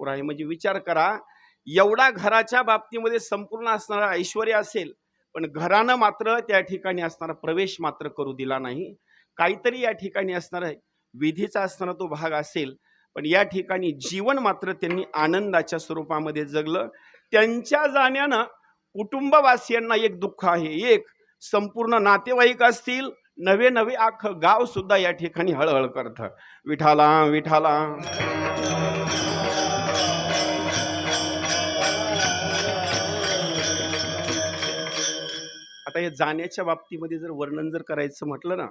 भरपूर आहे. म्हणजे विचार करा एवढा घराच्या बाबतीमध्ये संपूर्ण असणारा ऐश्वर असेल पण घरानं मात्र त्या ठिकाणी असणारा प्रवेश मात्र करू दिला नाही. काहीतरी या ठिकाणी असणार आहे विधीचा असणारा तो भाग असेल पण या ठिकाणी जीवन मात्र त्यांनी आनंदाच्या स्वरूपामध्ये जगलं. त्यांच्या जाण्यानं कुटुंबवासियांना एक दुःख आहे. एक संपूर्ण नातेवाईक असतील नवे नवे आख गाव सुद्धा या ठिकाणी हळहळ करतं. विठाला विठाला जाण्याच्या बाबतीमध्ये जर वर्णन जर करायचं म्हटलं ना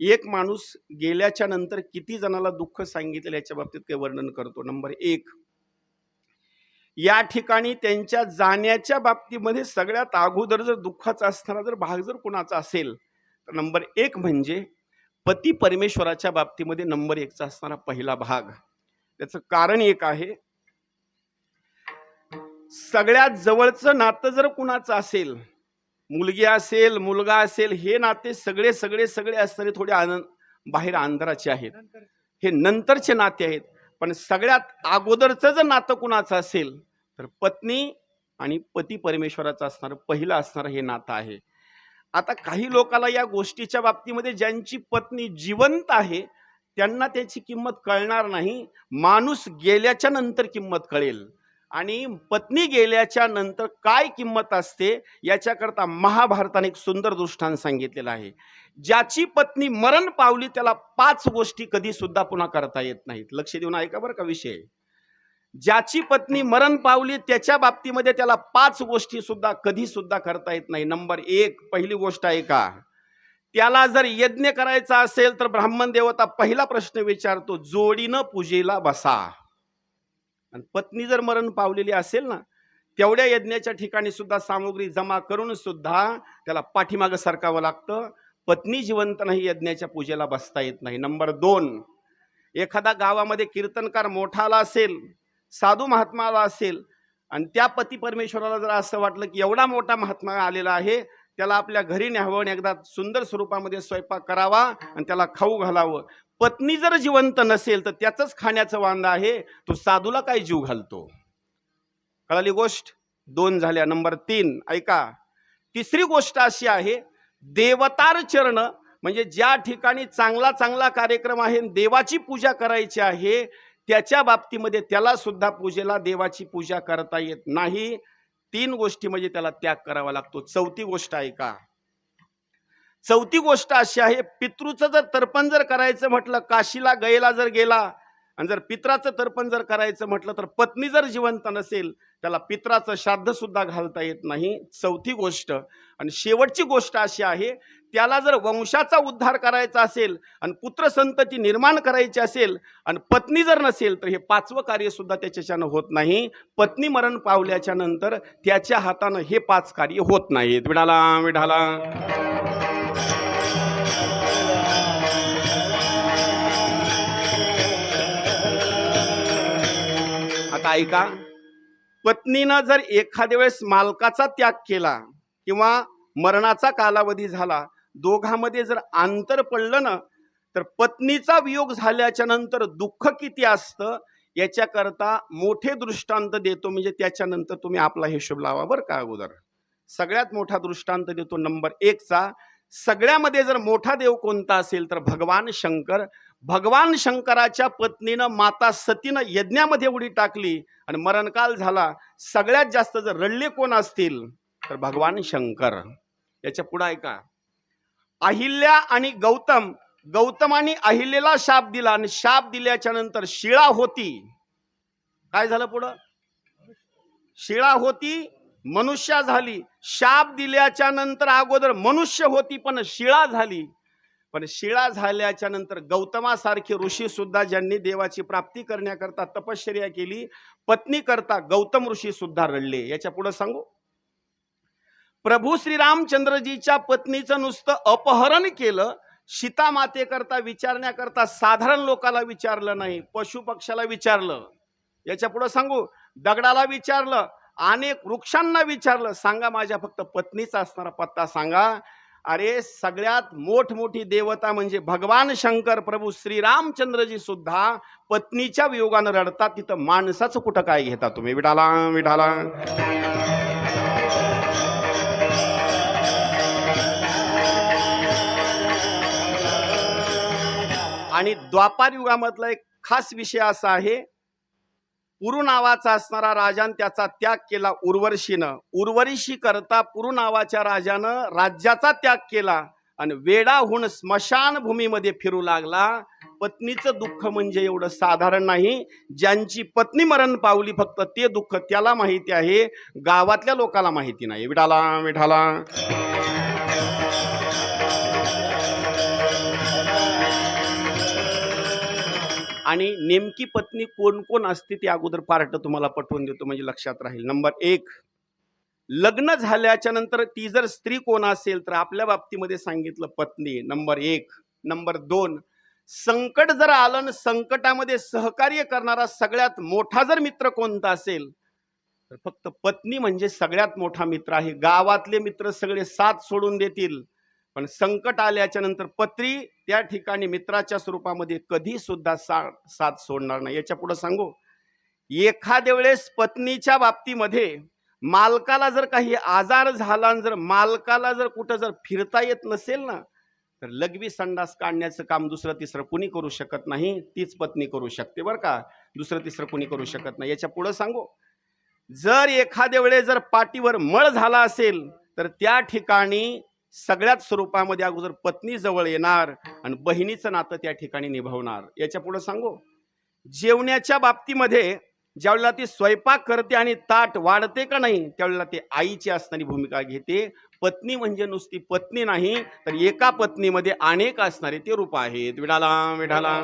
एक माणूस गेल्याच्यानंतर किती जणाला दुःख सांगितलं याच्या बाबतीत काही वर्णन करतो. नंबर एक या ठिकाणी त्यांच्या जाण्याच्या बाबतीमध्ये सगळ्यात अगोदर जर दुःखाचा असणारा जर भाग जर कुणाचा असेल तर नंबर एक म्हणजे पती परमेश्वराच्या बाबतीमध्ये नंबर एकचा असणारा पहिला भाग. त्याचं कारण एक आहे सगळ्यात जवळचं नातं जर कुणाचं असेल मुलगी असेल मुलगा असेल हे नाते सगळे सगळे सगळे असणारे थोडे आनंद बाहेर अंधाराचे आहेत. हे नंतरचे नाते आहेत. पण सगळ्यात अगोदरचं जर नातं कुणाचं असेल तर पत्नी आणि पती परमेश्वराचं असणारं पहिलं असणारं हे नातं आहे. आता काही लोकाला या गोष्टीच्या बाबतीमध्ये ज्यांची पत्नी जिवंत आहे त्यांना त्याची किंमत कळणार नाही. माणूस गेल्याच्यानंतर किंमत कळेल. आणि पत्नी गेल्याच्यानंतर काय किंमत असते याच्याकरता महाभारताने एक सुंदर दृष्टांत सांगितलेलं आहे. ज्याची पत्नी मरण पावली त्याला पाच गोष्टी कधी सुद्धा पुन्हा करता येत नाहीत. लक्ष देऊन ऐका बरं का विषय. ज्याची पत्नी मरण पावली त्याच्या बाबतीमध्ये त्याला पाच गोष्टी सुद्धा कधी सुद्धा करता येत नाही. नंबर एक पहिली गोष्ट आहे का? त्याला जर यज्ञ करायचा असेल तर ब्राह्मण देवता पहिला प्रश्न विचारतो जोडीनं पूजेला बसा. आणि पत्नी जर मरण पावलेली असेल ना तेवढ्या यज्ञाच्या ठिकाणी सुद्धा सामुग्री जमा करून सुद्धा त्याला पाठीमागं सरकावं लागतं. पत्नी जिवंत नाही यज्ञाच्या पूजेला बसता येत नाही. नंबर दोन एखादा गावामध्ये कीर्तनकार मोठाला असेल साधू महात्माला असेल आणि त्या पती परमेश्वराला जर असं वाटलं की एवढा मोठा महात्मा आलेला आहे त्याला आपल्या घरी न्यावं आणि एकदा सुंदर स्वरूपामध्ये स्वयंपाक करावा आणि त्याला खाऊ घालावं. पत्नी जर जिवंत नसेल तर त्याचंच खाण्याचं वांदा आहे. तो साधूला काय जीव घालतो? कळाली गोष्ट? दोन झाल्या. नंबर तीन ऐका. तिसरी गोष्ट अशी आहे देवतार चरण म्हणजे ज्या ठिकाणी चांगला चांगला कार्यक्रम आहे देवाची पूजा करायची आहे त्याच्या बाबतीमध्ये त्याला सुद्धा पूजेला देवाची पूजा करता येत नाही. तीन गोष्टी म्हणजे त्याला त्याग करावा लागतो. चौथी गोष्ट ऐका. चौथी गोष्ट अशी आहे पितृचं जर तर्पण जर करायचं म्हटलं काशीला गयेला जर गेला आणि जर पित्राचं तर्पण जर करायचं म्हटलं तर पत्नी जर जिवंत नसेल त्याला पित्राचं श्राद्ध सुद्धा घालता येत नाही. चौथी गोष्ट आणि शेवटची गोष्ट अशी आहे त्याला जर वंशाचा उद्धार करायचा असेल आणि पुत्रसंतती निर्माण करायची असेल आणि पत्नी जर नसेल तर हे पाचवं कार्यसुद्धा त्याच्याच्यानं होत नाही. पत्नी मरण पावल्याच्या नंतर त्याच्या हातानं हे पाच कार्य होत नाहीत. विडाला विडाला आता ऐका. पत्नीनं जर एखाद्या वेळेस मालकाचा त्याग केला किंवा मरणाचा कालावधी झाला दोघांमध्ये जर अंतर पडलं ना तर पत्नीचा वियोग झाल्याच्यानंतर दुःख किती असतं याच्याकरता मोठे दृष्टांत देतो. म्हणजे त्याच्यानंतर तुम्ही आपला हिशोब लावा बरं का अगोदर. सगळ्यात मोठा दृष्टांत देतो. नंबर एकचा सगळ्यामध्ये जर मोठा देव कोणता असेल तर भगवान शंकर. भगवान शंकराच्या पत्नीनं माता सतीनं यज्ञामध्ये उडी टाकली आणि मरणकाल झाला. सगळ्यात जास्त जर रडले कोण असतील तर भगवान शंकर. याच्या पुढं ऐका अहिल्या आणि गौतम. गौतमाने अहिल्याला शाप दिला आणि शाप दिल्याच्या नंतर शिळा होती. काय झालं पुढं? शिळा होती मनुष्या झाली शाप दिल्याच्या नंतर अगोदर मनुष्य होती पण शिळा झाली. पण शिळा झाल्याच्यानंतर गौतमासारखे ऋषी सुद्धा ज्यांनी देवाची प्राप्ती करण्याकरता तपश्चर्या केली पत्नी करता गौतम ऋषी सुद्धा रडले. याच्यापुढे सांगू? प्रभू श्रीरामचंद्रजीच्या पत्नीचं नुसतं अपहरण केलं सीता मातेकरता विचारण्याकरता साधारण लोकाला विचारलं नाही पशु पक्षाला विचारलं. याच्यापुढे सांगू? दगडाला विचारलं अनेक वृक्षांना विचारलं सांगा माझ्या फक्त पत्नीचा असणारा पत्ता सांगा. अरे सगळ्यात मोठमोठी देवता म्हणजे भगवान शंकर प्रभू श्रीरामचंद्रजी सुद्धा पत्नीच्या वियोगानं रडतात. तिथं माणसाचं कुठं काय घेता तुम्ही? विठाला विठाला आणि द्वापार युगामधला एक खास विषय असा आहे पुरु नावाचा असणारा राजान त्याचा त्याग केला उर्वशीनं उर्वरीशी करता पुरु नावाच्या राजानं राज्याचा त्याग केला आणि वेडाहून स्मशान भूमीमध्ये फिरू लागला. पत्नीचं दुःख म्हणजे एवढं साधारण नाही. ज्यांची पत्नी मरण पावली फक्त ते दुःख त्याला माहिती आहे. गावातल्या लोकाला माहिती नाही. विठाला विठाला. आणि नेमकी पत्नी कोण कोण असते ती अगोदर पार्ट तुम्हाला पटवून देतो म्हणजे लक्षात राहील. नंबर एक लग्न झाल्याच्यानंतर ती जर स्त्री कोण असेल तर आपल्या बाबतीमध्ये सांगितलं पत्नी. नंबर एक. नंबर दोन संकट जर आलं आणि संकटामध्ये सहकार्य करणारा सगळ्यात मोठा जर मित्र कोणता असेल तर फक्त पत्नी म्हणजे सगळ्यात मोठा मित्र आहे. गावातले मित्र सगळे साथ सोडून देतील. पण संकट आल्याच्यानंतर पत्री त्या ठिकाणी मित्राच्या स्वरूपामध्ये कधी सुद्धा सा साथ सोडणार नाही. याच्यापुढे सांगू. एखाद्या वेळेस पत्नीच्या बाबतीमध्ये मालकाला जर काही आजार झाला आणि जर मालकाला जर कुठं जर फिरता येत नसेल ना तर लघवी संडास काढण्याचं काम दुसरं तिसरं कुणी करू शकत नाही तीच पत्नी करू शकते बरं का. दुसरं तिसरं कुणी करू शकत नाही. याच्या पुढं सांगू. जर एखाद्या वेळेस जर पाठीवर मळ झाला असेल तर त्या ठिकाणी सगळ्यात स्वरूपामध्ये अगोदर पत्नी जवळ येणार आणि बहिणीचं नातं त्या ठिकाणी निभावणार. याच्यापुढे सांगू. जेवण्याच्या बाबतीमध्ये ज्यावेळेला ती स्वयंपाक करते आणि ताट वाढते का नाही त्यावेळेला ते आईची असणारी भूमिका घेते. पत्नी म्हणजे नुसती पत्नी नाही तर एका पत्नीमध्ये अनेक असणारे ते रूप आहेत. विडाला विडाला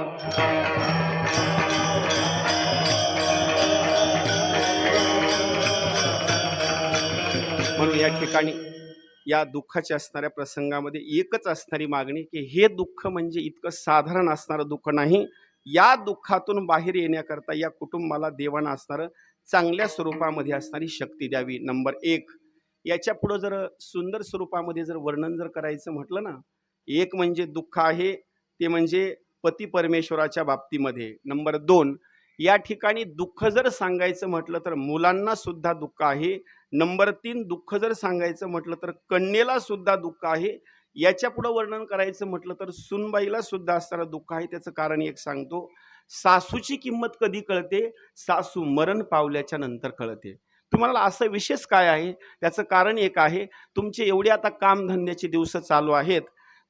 म्हणून या ठिकाणी या दुःखाच्या असणाऱ्या प्रसंगामध्ये एकच असणारी मागणी की हे दुःख म्हणजे इतकं साधारण असणारं दुःख नाही. या दुःखातून बाहेर येण्याकरता या कुटुंबाला देवानं असणारं चांगल्या स्वरूपामध्ये असणारी शक्ती द्यावी. नंबर एक. याच्या पुढं जर सुंदर स्वरूपामध्ये जर वर्णन जर करायचं म्हटलं ना एक म्हणजे दुःख आहे ते म्हणजे पती परमेश्वराच्या बाबतीमध्ये. नंबर दोन. या ठिकाणी दुःख जर सांगायचं म्हटलं तर मुलांना सुद्धा दुःख आहे. नंबर तीन दुःख जर सांगायचं म्हटलं तर कन्येला सुद्धा दुःख आहे. याच्या पुढं वर्णन करायचं म्हटलं तर सुनबाईला सुद्धा असणारं दुःख आहे त्याचं कारण एक सांगतो. सासूची किंमत कधी कळते? सासू मरण पावल्याच्या नंतर कळते. तुम्हाला असं विशेष काय आहे? त्याचं कारण एक आहे. तुमचे एवढे आता कामधंद्याचे दिवस चालू आहेत.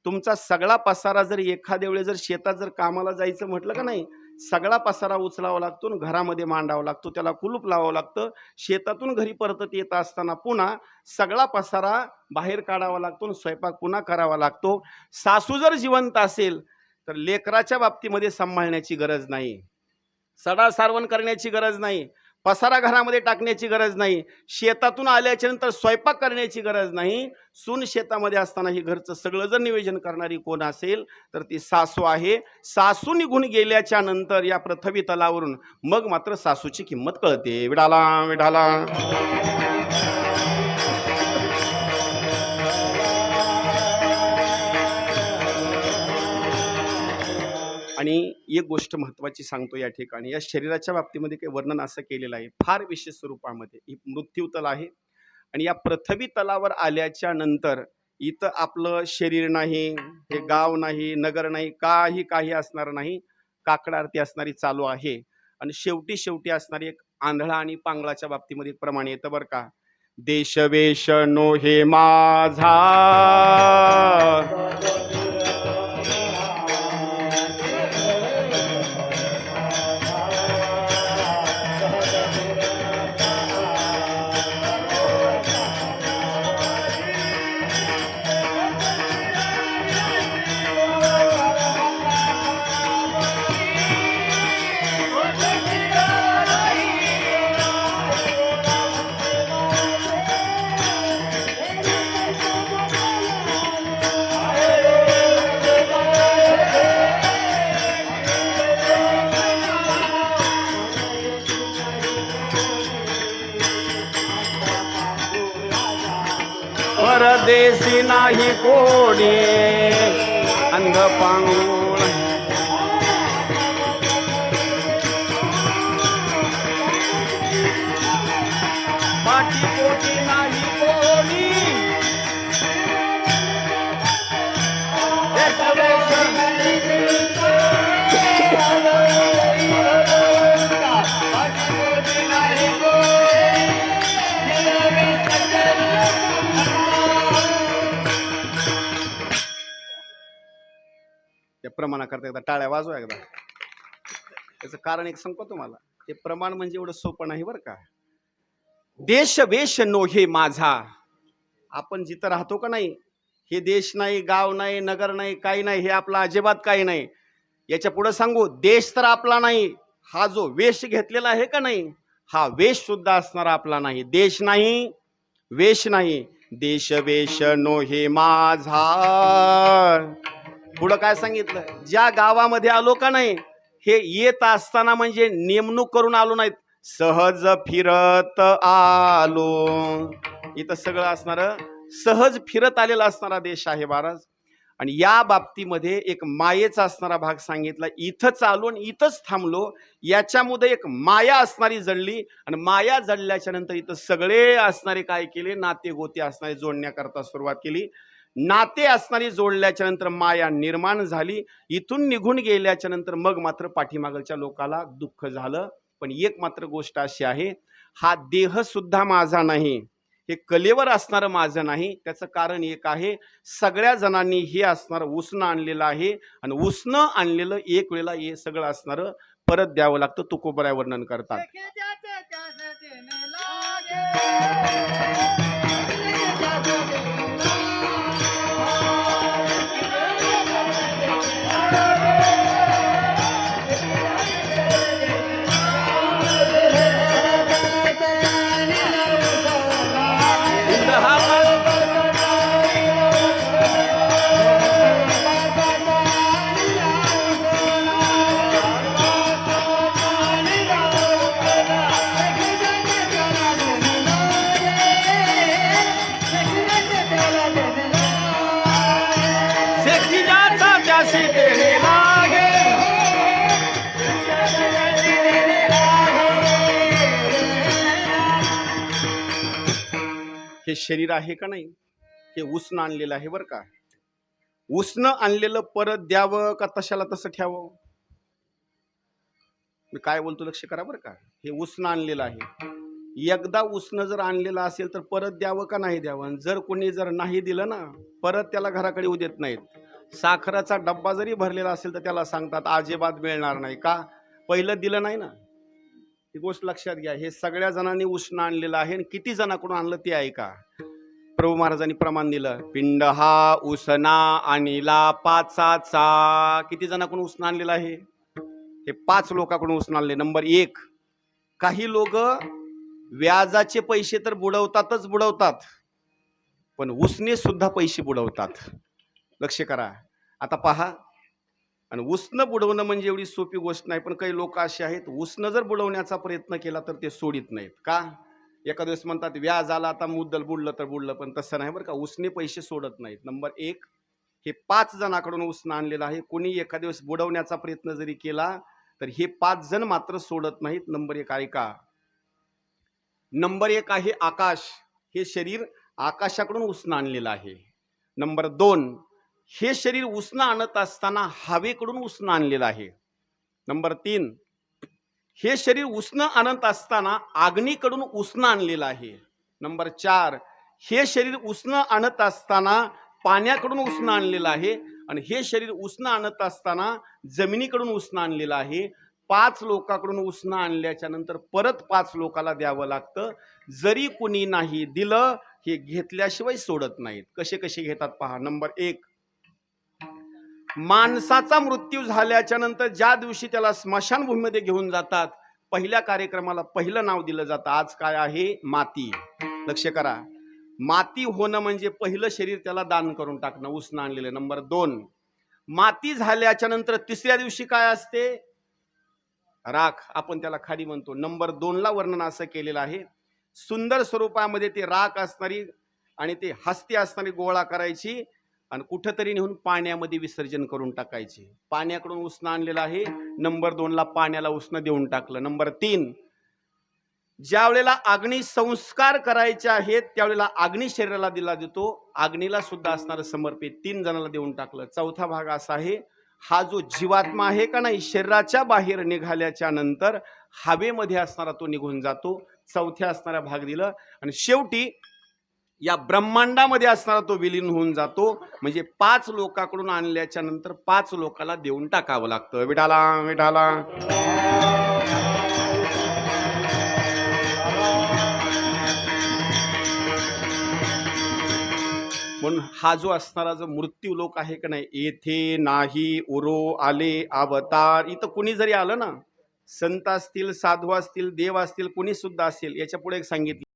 तुमचा सगळा पसारा जर एखाद्या वेळेस जर शेतात जर कामाला जायचं म्हटलं का नाही? सगळा पसारा उचलावा लागतो आणि घरामध्ये मांडावा लागतो. त्याला कुलूप लावावं लागतं. शेतातून घरी परतत येत असताना पुन्हा सगळा पसारा बाहेर काढावा लागतो आणि स्वयंपाक पुन्हा करावा लागतो. सासू जर जिवंत असेल तर लेकराच्या बाबतीमध्ये सांभाळण्याची गरज नाही. सडा सारवण करण्याची गरज नाही. पसारा घरामध्ये टाकण्याची गरज नाही. शेतातून आल्याच्यानंतर स्वयंपाक करण्याची गरज नाही. सून शेतामध्ये असताना ही घरचं सगळं जर नियोजन करणारी कोण असेल तर ती सासू आहे. सासू निघून गेल्याच्यानंतर या पृथ्वी तलावरून मग मात्र सासूची किंमत कळते. विडाला विडाला. आणि एक गोष्ट महत्त्वाची सांगतो या ठिकाणी या शरीराच्या बाबतीमध्ये काही वर्णन असं केलेलं आहे. फार विशेष स्वरूपामध्ये. ही मृत्यूतल आहे आणि या पृथ्वी तलावर आल्याच्यानंतर इथं आपलं शरीर नाही हे गाव नाही नगर नाही काही काही असणार नाही. काकडा आरती असणारी चालू आहे. आणि शेवटी शेवटी असणारी एक आंधळा आणि पांगळाच्या बाबतीमध्ये एक प्रमाण येतं बरं का. देशवेश नो हे माझा. રંગ પાંગુણ त्या प्रमाणाकरता एकदा टाळ्या वाजवा एकदा. त्याचं कारण एक सांगतो तुम्हाला. ते प्रमाण म्हणजे एवढं सोपं नाही बरं का. देश वेश नो हे माझा. आपण जिथं राहतो का नाही हे देश नाही गाव नाही नगर नाही काही नाही हे आपला अजिबात काही नाही. याच्यापुढे सांगू देश तर आपला नाही. हा जो वेश घेतलेला आहे का नाही हा वेश सुद्धा असणारा आपला नाही. देश नाही वेश नाही. देश वेश नो हे माझा. पुढं काय सांगितलं? ज्या गावामध्ये आलो का नाही हे येत असताना म्हणजे नेमणूक करून आलो नाहीत. सहज फिरत आलो. इथं सगळं असणार सहज फिरत आलेला असणारा देश आहे महाराज. आणि या बाबतीमध्ये एक मायेचा असणारा भाग सांगितला. इथं आणि इथंच थांबलो. याच्यामध्ये एक माया असणारी जडली आणि माया जडल्याच्या नंतर इथं सगळे असणारे काय केले? नाते गोते असणारे जोडण्याकरता सुरुवात केली. नाते असणारी जोडल्याच्या नंतर माया निर्माण झाली. इथून निघून गेल्याच्यानंतर मग मात्र पाठीमागलच्या लोकाला दुःख झालं. पण एक मात्र गोष्ट अशी आहे हा देह सुद्धा माझा नाही. हे कलेवर असणारं माझं नाही. त्याचं कारण एक आहे सगळ्या जणांनी हे असणारं उसणं आणलेलं आहे आणि उसणं आणलेलं एक वेळेला हे सगळं असणारं परत द्यावं लागतं. तुकोबराय वर्णन करतात. हे शरीर आहे का नाही? हे उष्ण आणलेलं आहे बरं का. उष्ण आणलेलं परत द्यावं का तशाला तसं ठेवावं? मी काय बोलतो लक्ष करा बरं का. हे उष्ण आणलेलं आहे. एकदा उष्ण जर आणलेलं असेल तर परत द्यावं का नाही द्यावं? आणि जर कोणी जर नाही दिलं ना परत त्याला घराकडे येऊ देत नाहीत. साखराचा डब्बा जरी भरलेला असेल तर त्याला सांगतात अजिबात मिळणार नाही. का? पहिलं दिलं नाही ना. ही गोष्ट लक्षात घ्या. हे सगळ्या जणांनी उष्ण आणलेलं आहे आणि किती जणांकडून आणलं ते ऐका प्रभू महाराजांनी प्रमाण दिलं. पिंड हा उसना आणला पाचाचा. किती जणांकडून उष्ण आणलेलं आहे? हे पाच लोकांकडून उष्ण आणले. नंबर एक काही लोक व्याजाचे पैसे तर बुडवतातच बुडवतात पण उसने सुद्धा पैसे बुडवतात. लक्ष करा. आता पहा आणि उष्ण बुडवणं म्हणजे एवढी सोपी गोष्ट नाही पण काही लोक असे आहेत उष्ण जर बुडवण्याचा प्रयत्न केला तर ते सोडित नाहीत. का? एखाद दिवस म्हणतात व्याज आला आता मुद्दल बुडलं तर बुडलं. पण तसं नाही बरं का उसने पैसे सोडत नाहीत. नंबर एक हे पाच जणांकडून उष्ण आणलेलं आहे. कोणी एका दिवस बुडवण्याचा प्रयत्न जरी केला तर हे पाच जण मात्र सोडत नाहीत. नंबर एक ऐका नंबर एक आहे आकाश. हे शरीर आकाशाकडून उष्ण आणलेलं आहे. नंबर दोन हे शरीर उष्ण आणत असताना हवेकडून उष्ण आणलेलं आहे. नंबर तीन हे शरीर उष्ण आणत असताना अग्नीकडून उष्ण आणलेलं आहे. नंबर चार हे शरीर उष्ण आणत असताना पाण्याकडून उष्ण आणलेलं आहे आणि हे शरीर उष्ण आणत असताना जमिनीकडून उष्ण आणलेलं आहे. पाच लोकांकडून उष्ण आणल्याच्या नंतर परत पाच लोकाला द्यावं लागतं. जरी कुणी नाही दिलं हे घेतल्याशिवाय सोडत नाहीत. कसे कसे घेतात पहा. नंबर एक माणसाचा मृत्यू झाल्याच्यानंतर ज्या दिवशी त्याला स्मशानभूमीमध्ये घेऊन जातात पहिल्या कार्यक्रमाला पहिलं नाव दिलं जातं. आज काय आहे? माती. लक्ष करा. माती होणं म्हणजे पहिलं शरीर त्याला दान करून टाकणं उष्ण आणलेलं. नंबर दोन. माती झाल्याच्यानंतर तिसऱ्या दिवशी काय असते? राख. आपण त्याला खाडी म्हणतो. नंबर दोनला वर्णन असं केलेलं आहे. सुंदर स्वरूपामध्ये ते राख असणारी आणि ते हस्ती असणारी गोळा करायची. आणि कुठंतरी नेऊन पाण्यामध्ये विसर्जन करून टाकायचे. पाण्याकडून उष्ण आणलेलं आहे. नंबर दोनला पाण्याला उष्ण देऊन टाकलं. नंबर तीन ज्या वेळेला अग्नी संस्कार करायचे आहेत त्यावेळेला अग्नी शरीराला दिला देतो अग्नीला सुद्धा असणारं समर्पित तीन जणांना देऊन टाकलं. चौथा भाग असा आहे हा जो जीवात्मा आहे का नाही शरीराच्या बाहेर निघाल्याच्या नंतर हवेमध्ये असणारा तो निघून जातो. चौथ्या असणारा भाग दिलं. आणि शेवटी या ब्रह्मांडामध्ये असणारा तो विलीन होऊन जातो. म्हणजे पाच लोकांकडून आणल्याच्या नंतर पाच लोकाला देऊन टाकावं लागतं. विठाला विठाला. म्हणून हा जो असणारा जो मृत्यू लोक आहे का नाही येथे नाही उरो आले अवतार इथं कुणी जरी आलं ना संत असतील साधू असतील देव असतील कुणी सुद्धा असेल याच्यापुढे एक सांगितलं